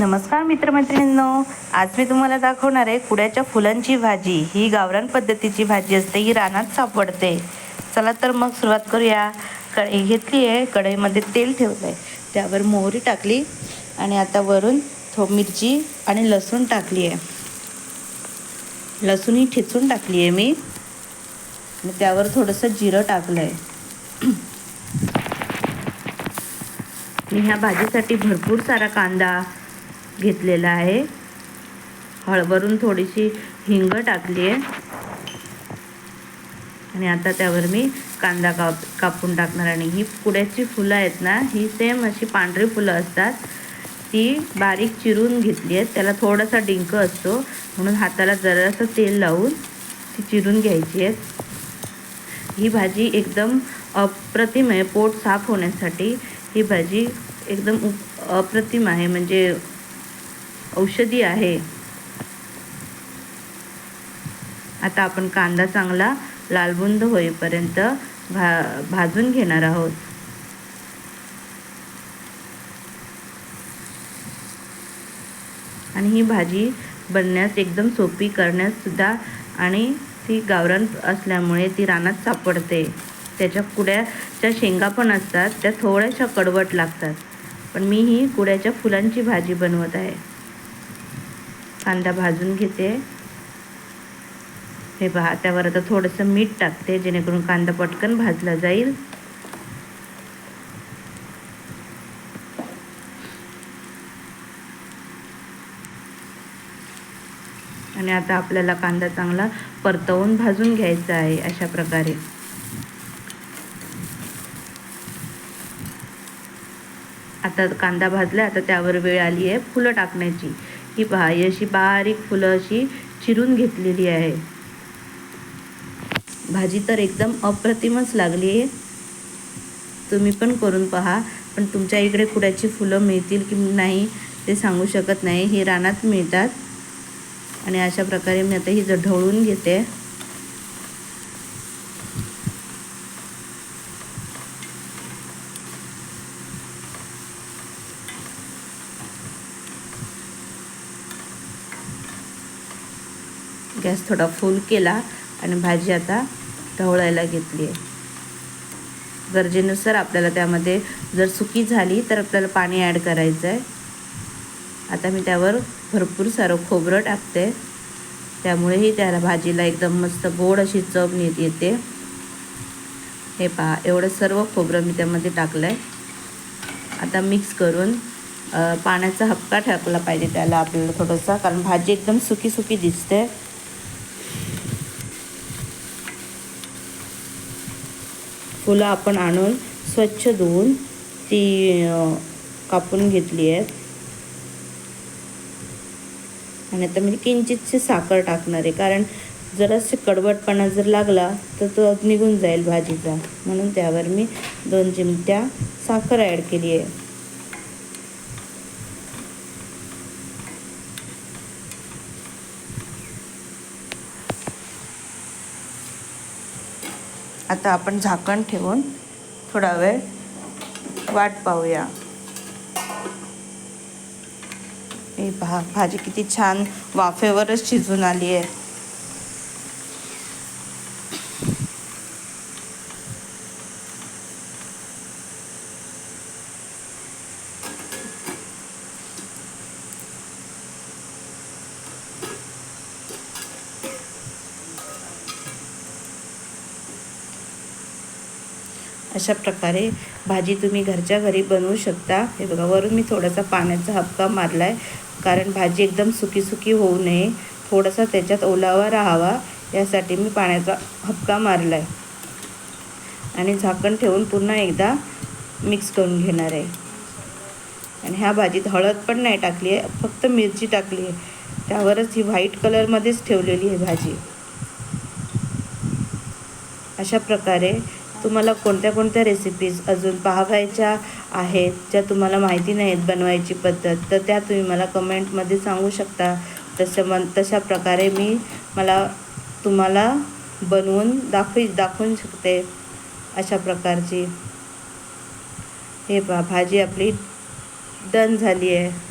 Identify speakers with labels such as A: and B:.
A: नमस्कार मित्रमैत्रिणींनो. आज मी तुम्हाला दाखवणार आहे कुड्याच्या फुलांची भाजी. ही गावरान पद्धतीची भाजी असते ही रानात सापडते. चला तर मग सुरुवात करूया. कढई घेतली आहे कढईमध्ये तेल ठेवलं आहे त्यावर मोहरी टाकली आणि आता वरून थो मिरची आणि लसूण टाकली आहे. लसूण ही ठेचून टाकली आहे मी. त्यावर थोडंसं जिरं टाकलं आहे मी ह्या भाजीसाठी भरपूर सारा कांदा घेतलेला आहे. हळवरून थोडीशी हिंग टाकली आहे. आणि आता त्यावर मी कांदा काप कापून टाकणार आणि ही पुड्याची फुलं आहेत ना ही सेम अशी पांढरी फुलं असतात. ती बारीक चिरून घेतली आहेत. त्याला थोडासा डिंक असतो. म्हणून हाताला जरासं तेल लावून ती चिरून घ्यायची आहेत. ही भाजी एकदम अप्रतिम आहे. पोट साफ होण्यासाठी ही भाजी एकदम उप अप्रतिम आहे. म्हणजे औषधी आहे. आता आपण कांदा चांगला लालबुंद होईपर्यंत भा भाजून घेणार आहोत. आणि ही भाजी बनण्यास एकदम सोपी करण्यास सुद्धा आणि ती गावरान असल्यामुळे ती रानात सापडते. त्याच्या कुड्याच्या शेंगा पण असतात त्या थोड्याशा कडवट लागतात. पण मी ही कुड्याच्या फुलांची भाजी बनवत आहे. कांदा भाजून घेते. हे पहा त्यावर आता थोडंसं मीठ टाकते जेणेकरून कांदा पटकन भाजला जाईल. आणि आता आपल्याला कांदा चांगला परतवून भाजून घ्यायचा आहे अशा प्रकारे. आता कांदा भाजला आता त्यावर वेळ आली आहे फुलं टाकण्याची. ही पहा ही अशी बारीक फुलं अशी चिरून घेतलेली आहे. भाजी तर एकदम अप्रतिमच लागली आहे. तुम्ही पण करून पहा पण तुमच्या इकडे कुड्याची फुलं मिळतील की नाही ते सांगू शकत नाही. हे रानात मिळतात. आणि अशा प्रकारे मी आता ही ढवळून घेते. गॅस थोडा फुल केला आणि भाजी आता ढवळायला घेतली आहे. गरजेनुसार आपल्याला त्यामध्ये जर सुकी झाली तर आपल्याला पाणी ॲड करायचं आहे. आता मी त्यावर भरपूर सारं खोबरं टाकते. त्यामुळेही त्याला भाजीला एकदम मस्त गोड अशी चव नीट येते. हे पहा एवढं सर्व खोबरं मी त्यामध्ये टाकलं आहे आता मिक्स करून पाण्याचा हक्का टाकला पाहिजे त्याला आपल्याला थोडंसं कारण भाजी एकदम सुकी सुकी दिसते. फुलं आपण आणून स्वच्छ धुवून ती कापून घेतली आहेत. आणि आता मी किंचितशी साखर टाकणार आहे कारण जरासे कडवटपणा जर लागला तर तो निघून जाईल भाजीचा. म्हणून त्यावर मी दोन चिमट्या साखर ॲड केली आहे. आता आपण झाकण ठेवून थोडा वेळ वाट पाहूया. हे पहा भाजी किती छान वाफेवरच शिजून आली आहे अशा प्रकारे भाजी तुम्ही घरच्या घरी बनवू शकता. हे बघा वरून मी थोडासा पाण्याचा हपका मारला आहे कारण भाजी एकदम सुकी सुकी होऊ नये. थोडासा त्याच्यात ओलावा राहावा. यासाठी मी पाण्याचा हपका मारला आहे आणि झाकण ठेवून पुन्हा एकदा मिक्स करून घेणार आहे. आणि ह्या भाजीत हळद पण नाही टाकली आहे फक्त मिरची टाकली आहे. त्यावरच ही व्हाईट कलरमध्येच ठेवलेली आहे भाजी. अशा प्रकारे तुम्हाला कोणत्या कोणत्या रेसिपीज अजून पाहायच्या आहेत ज्या तुम्हाला माहिती नाहीत बनवायची पद्धत तर त्या तुम्ही मला कमेंटमध्ये सांगू शकता. तसं मन तशा प्रकारे मी मला तुम्हाला बनवून दाखवी दाखवून शकते अशा प्रकारची. हे पहा भाजी आपली डन झाली आहे.